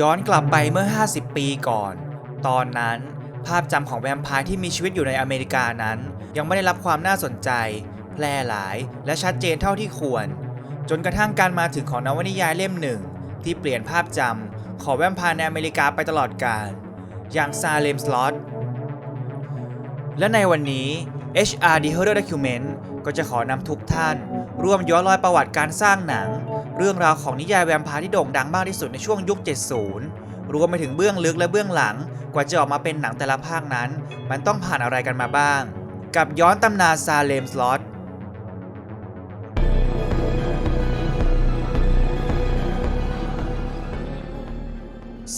ย้อนกลับไปเมื่อ 50 ปีก่อน ตอนนั้นภาพจำของแวมไพร์ที่มีชีวิตอยู่ในอเมริกานั้น ยังไม่ได้รับความน่าสนใจ แพร่หลาย และชัดเจนเท่าที่ควร จนกระทั่งการมาถึงของนวนิยายเล่มหนึ่ง ที่เปลี่ยนภาพจำของแวมไพร์ในอเมริกาไปตลอดกาลอย่างซาเลมสล็อตและในวันนี้ HR The Horror Document ก็จะขอนำทุกท่าน ร่วมย้อนรอยประวัติการสร้างหนัง เรื่องราวของนิยายแวมพร์ที่โด่งดังมากที่สุดในช่วงยุค 70 รวมไปถึงเบื้องลึกและเบื้องหลัง กว่าจะออกมาเป็นหนังแต่ละภาคนั้น มันต้องผ่านอะไรกันมาบ้าง กับย้อนตำนานซาเลมสล็อต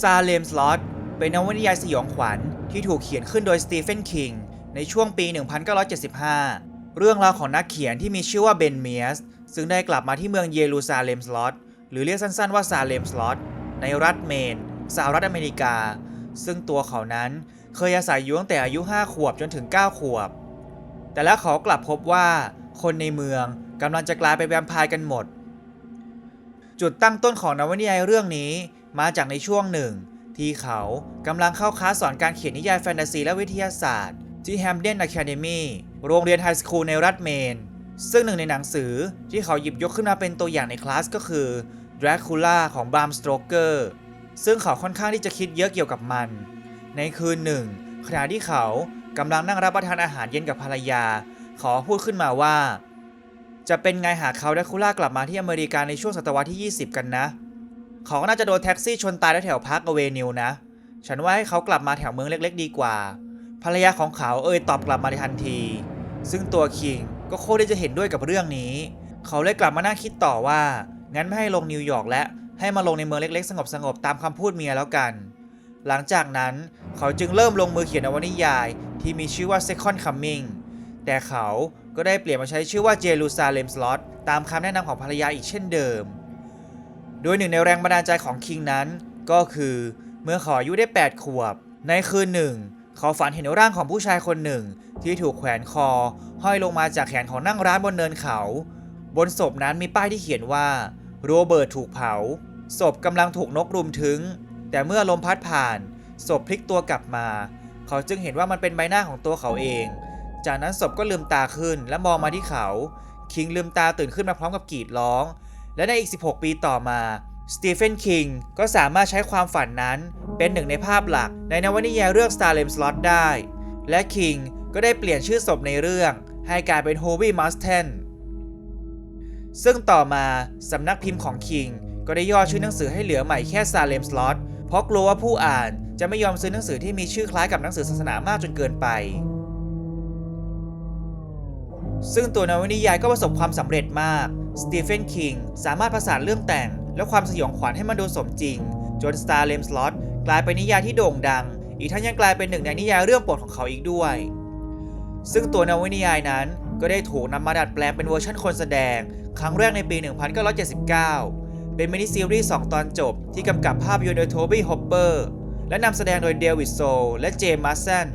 ซาเลมสล็อตเป็นนวนิยายสยองขวัญที่ถูกเขียนขึ้นโดยสตีเฟนคิงในช่วงปี 1975 เรื่องราวของนักเขียนที่มีชื่อว่าเบนเมียสซึ่งได้กลับมาที่เมืองเยรูซาเล็มสล็อตหรือเรียกสั้นๆว่าซาเลมสล็อตในรัฐเมนสหรัฐอเมริกา ซึ่งตัวเขานั้นเคยอาศัยอยู่ตั้งแต่อายุ 5 ขวบจนถึง 9 ขวบ แต่แล้วเขากลับพบว่าคนในเมืองกำลังจะกลายเป็นแวมไพร์กันหมด จุดตั้งต้นของนวนิยายเรื่องนี้มาจากในช่วงหนึ่ง ที่เขากำลังเข้าคลาสสอนการเขียนนิยายแฟนตาซีและวิทยาศาสตร์ ที่ Hamden Academy โรงเรียนไฮสคูลในรัฐเมน ซึ่งหนึ่งในหนังสือที่เขาหยิบยกขึ้นมาเป็นตัวอย่างในคลาสก็คือ Dracula ของ Bram Stoker ซึ่งเขาค่อนข้างที่จะคิดเยอะเกี่ยวกับมัน ในคืนหนึ่ง ขณะที่เขากำลังนั่งรับประทานอาหารเย็นกับภรรยาขาพูดขึ้นมาว่า จะเป็นไงหากเขาและคูล่ากลับมาที่อเมริกาในช่วงศตวรรษที่ 20 กันนะ เขาก็น่าจะโดนแท็กซี่ชนตายแถวพาร์คอเวนิวนะ ฉันว่าให้เขากลับมาแถวเมืองเล็ก ๆ ดีกว่า ภรรยาของเขาเอ่ยตอบกลับมาในทันที ซึ่งตัวคิงก็โคตรที่จะเห็นด้วยกับเรื่องนี้ เขาเลยกลับมานั่งคิดต่อว่า งั้นไม่ให้ลงนิวยอร์กและให้มาลงในเมืองเล็กๆ สงบๆ ตามคำพูดเมียแล้วกัน หลังจากนั้นเขาจึงเริ่มลงมือเขียนนวนิยาย ที่มีชื่อว่า Second Coming แต่เขาก็ได้เปลี่ยนมาใช้ชื่อว่า Jerusalem Slot ตามคำแนะนำของภรรยาอีกเช่นเดิม โดยหนึ่งในแรงบันดาลใจของคิงนั้น ก็คือเมื่อเขาอายุได้ 8 ขวบ ในคืนหนึ่ง เขาฝันเห็นร่างของผู้ชายคนหนึ่ง ที่ถูกแขวนคอ ห้อยลงมาจากแขนของนั่งร้านบนเนินเขา บนศพนั้นมีป้ายที่เขียนว่า โรเบิร์ตถูกเผา ศพกำลังถูกนกรุมถึง แต่เมื่อลมพัดผ่าน ศพพลิกตัวกลับมา เขาจึงเห็นว่ามันเป็นใบหน้าของตัวเขาเอง จากนั้นศพก็ลืมตาขึ้นและมองมาที่เขา คิงลืมตาตื่นขึ้นมาพร้อมกับกรีดร้อง และในอีก 16 ปีต่อมา สตีเฟนคิงก็สามารถใช้ความฝันนั้นเป็นหนึ่งในภาพหลักในนวนิยายเรื่อง Starlem Slot ได้ และคิงก็ได้เปลี่ยนชื่อศพในเรื่องให้กลายเป็น h o v y m u s t e n ซึ่งต่อมาสำนักพิมพ์ของคิงก็ได้ย่อชื่อหนังสือให้เหลือใหม่แค่ Star l e m Slot เพราะกลัวว่าผู้อ่านจะไม่ยอมซื้อหนังสือที่มีชื่อคล้ายกับหนังสือศาสนามากจนเกินไป ซึ่งตัวนวนิยายก็ประสบความสำเร็จมาก สตีเฟนคิงสามารถผสานเรื่องแต่ง และความสยองขวัญให้มันดูสมจริง จน Starlem Slot กลายเป็นนิยายที่โด่งดัง อีกทั้งยังกลายเป็นหนึ่งในนิยายเรื่องโปรดของเขาอีกด้วย ซึ่งตัวนวนิยายนั้นก็ได้ถูกนำมาดัดแปลงเป็นเวอร์ชันคนแสดง ครั้งแรกในปี 1979 เป็นมินิซีรีส์ 2 ตอนจบที่กำกับภาพยนตร์โดยโทบี้ฮอปเปอร์และนำแสดงโดยเดวิดโซลและเจมส์มาสเซน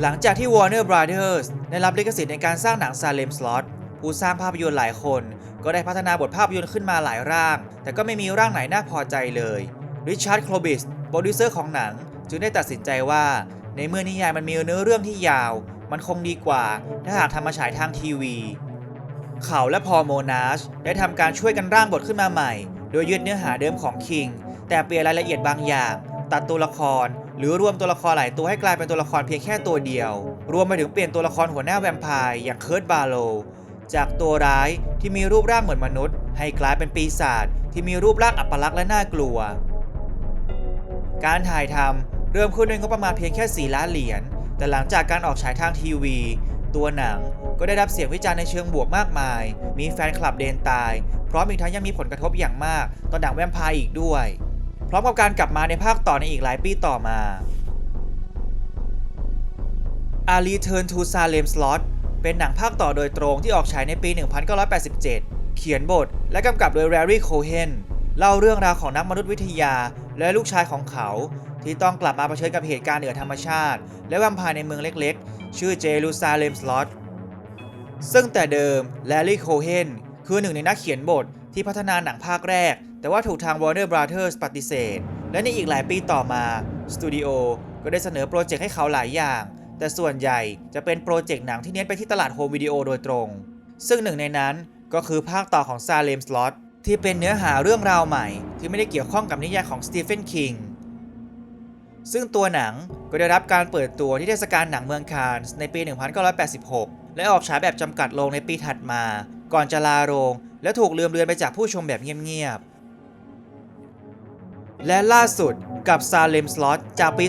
หลังจากที่ Warner Brothers ได้รับลิขสิทธิ์ในการสร้างหนัง Salem Slot ผู้สร้างภาพยนตร์หลายคน ก็ได้พัฒนาบทภาพยนตร์ขึ้นมาหลายร่าง แต่ก็ไม่มีร่างไหนน่าพอใจเลยริชาร์ดโคลบิสโปรดิวเซอร์ของหนัง จึงได้ตัดสินใจว่า ในเมื่อนิยายมันมีเนื้อเรื่องที่ยาว มันคงดีกว่า ถ้าหากทำมาฉายทางทีวี เขาและพอลโมนาชได้ทำการช่วยกันร่างบทขึ้นมาใหม่ โดยยึดเนื้อหาเดิมของคิงแต่เปลี่ยนรายละเอียดบางอย่าง ตัดตัวละคร หรือรวมตัวละครหลายตัวให้กลายเป็นตัวละครเพียงแค่ตัวเดียว รวมไปถึงเปลี่ยนตัวละครหัวหน้าแวมไพร์อย่างเคิร์ตบาโล จากตัวร้ายที่มีรูปร่างเหมือนมนุษย์ ให้กลายเป็นปีศาจที่มีรูปร่างอัปลักษณ์และน่ากลัว การถ่ายทำเริ่มขึ้นด้วยงบประมาณเพียงแค่ 4 ล้านเหรียญ แต่หลังจากการออกฉายทางทีวี ตัวหนังก็ได้รับเสียงวิจารณ์ในเชิงบวกมากมาย มีแฟนคลับเดนตาย พร้อมอีกทั้งยังมีผลกระทบอย่างมากต่อหนังแวมไพร์อีกด้วย พร้อมกับการกลับมาในภาคต่อในอีกหลายปีต่อมา A Return to Salem Slot เเป็นหนังภาคต่อโดยตรงที่ออกฉายในปี 1987 เขียนบทและกำกับโดยแรรี่โคเฮนเล่าเรื่องราวของนักมนุษยวิทยาและลูกชายของเขา ที่ต้องกลับมาเผชิญกับเหตุการณ์เหนือธรรมชาติ และแวมพร์ในเมืองเล็กๆ ชื่อเจรูซาเลมสล็อตซึ่งแต่เดิมแรรี่โคเฮนคือหนึ่งในนักเขียนบทที่พัฒนาหนังภาคแรก แต่ว่าถูกทาง Warner Brothers ปฏิเสธ และในอีกหลายปีต่อมาสตูดิโอก็ได้เสนอโปรเจกต์ให้เขาหลายอย่าง แต่ส่วนใหญ่จะเป็นโปรเจกต์หนังที่เน้นไปที่ตลาดโฮมวิดีโอโดยตรง ซึ่งหนึ่งในนั้นก็คือภาคต่อของ Salem Slot ที่เป็นเนื้อหาเรื่องราวใหม่ ที่ไม่ได้เกี่ยวข้องกับนิยายของสตีเฟนคิงซึ่งตัวหนังก็ได้รับการเปิดตัวที่เทศกาลหนังเมืองคานส์ในปี 1986 และออกฉายแบบจำกัดลงในปีถัดมา ก่อนจะลาโรง และถูกลืมเลือนไปจากผู้ชมแบบเงียบๆ และล่าสุดกับ Salem Slot จากปี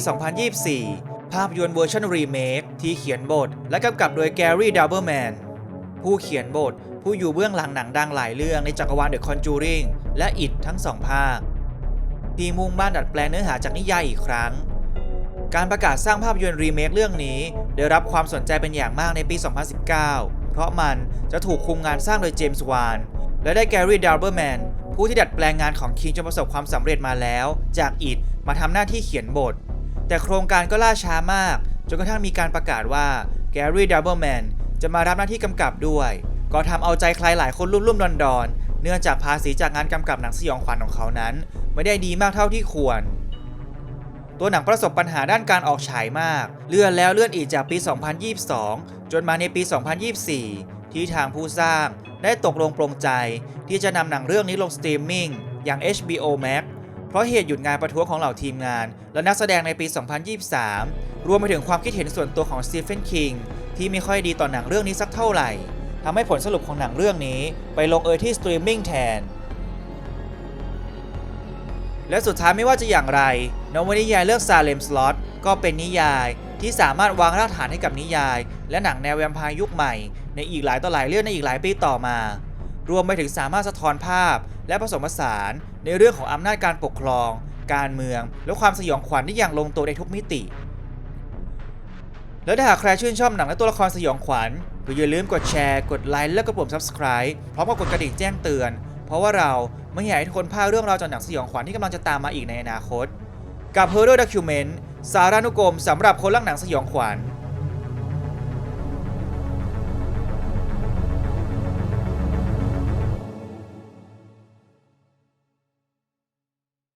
2024 ภาพยนตร์เวอร์ชันรีเมคที่เขียนบท และกำกับโดยแกรี่ดับเบิลแมนผู้เขียนบท ผู้อยู่เบื้องหลังหนังดังหลายเรื่องในจักรวาล The Conjuring และ It ทั้งสองภาค ที่มุ่งบ้านดัดแปลงเนื้อหาจากนิยายอีกครั้ง การประกาศสร้างภาพยนตร์รีเมคเรื่องนี้ ได้รับความสนใจเป็นอย่างมากในปี 2019 เพราะมันจะถูกคุมงานสร้างโดยเจมส์วานและได้แกรี่ดับเบิลแมนผู้ที่ดัดแปลงงานของคิงจนประสบความสำเร็จมาแล้ว จากอิดมาทำหน้าที่เขียนบท แต่โครงการก็ล่าช้ามาก จนกระทั่งมีการประกาศว่าแกรี่ดับเบิลแมนจะมารับหน้าที่กำกับด้วย ก็ทำเอาใจใครหลายคนรุ่มๆดอนๆเนื่องจากภาษีจากงานกำกับหนังสยองขวัญของเขานั้น ไม่ได้ดีมากเท่าที่ควร ตัวหนังประสบปัญหาด้านการออกฉายมาก เลื่อนแล้วเลื่อนอีกจากปี 2022 จนมาในปี 2024 ที่ทางผู้สร้างได้ตกลงปรงใจที่จะนำหนังเรื่องนี้ลงสตรีมมิ่งอย่าง HBO Max ราะเหตุหยุดงานประท้วงของเหล่าทีมงาน และนักแสดงในปี 2023 รวมไปถึงความคิดเห็นส่วนตัวของสตีเฟนคิงที่ไม่ค่อยดีต่อหนังเรื่องนี้สักเท่าไหร่ทำให้ผลสรุปของหนังเรื่องนี้ไปลงเอยที่สตรีมมิ่งแทน และสุดท้ายไม่ว่าจะอย่างไรนวนิยายเรื่อง Salem Slot ก็เป็นนิยายที่สามารถวางรากฐานให้กับนิยาย และหนังแนวแวมพร์ยุคใหม่ ในอีกหลายต่อหลายเรื่องในอีกหลายปีต่อมา รวมไปถึงสามารถสะท้อนภาพและผสมผสาน ในเรื่องของอำนาจการปกครอง การเมือง และความสยองขวัญได้อย่างลงตัวในทุกมิติ และถ้าหากใครชื่นชอบหนังและตัวละครสยองขวัญก็อย่าลืมกดแชร์ กดไลค์และกดปุ่ม subscribe พร้อมกับกดกระดิ่งแจ้งเตือน เพราะว่าเราไม่อยากให้ทุกคนพลาดเรื่องราวจากหนังสยองขวัญที่กำลังจะตามมาอีกในอนาคต กับ Horror Document สารานุกรมสำหรับคนรักหนังสยองขวัญ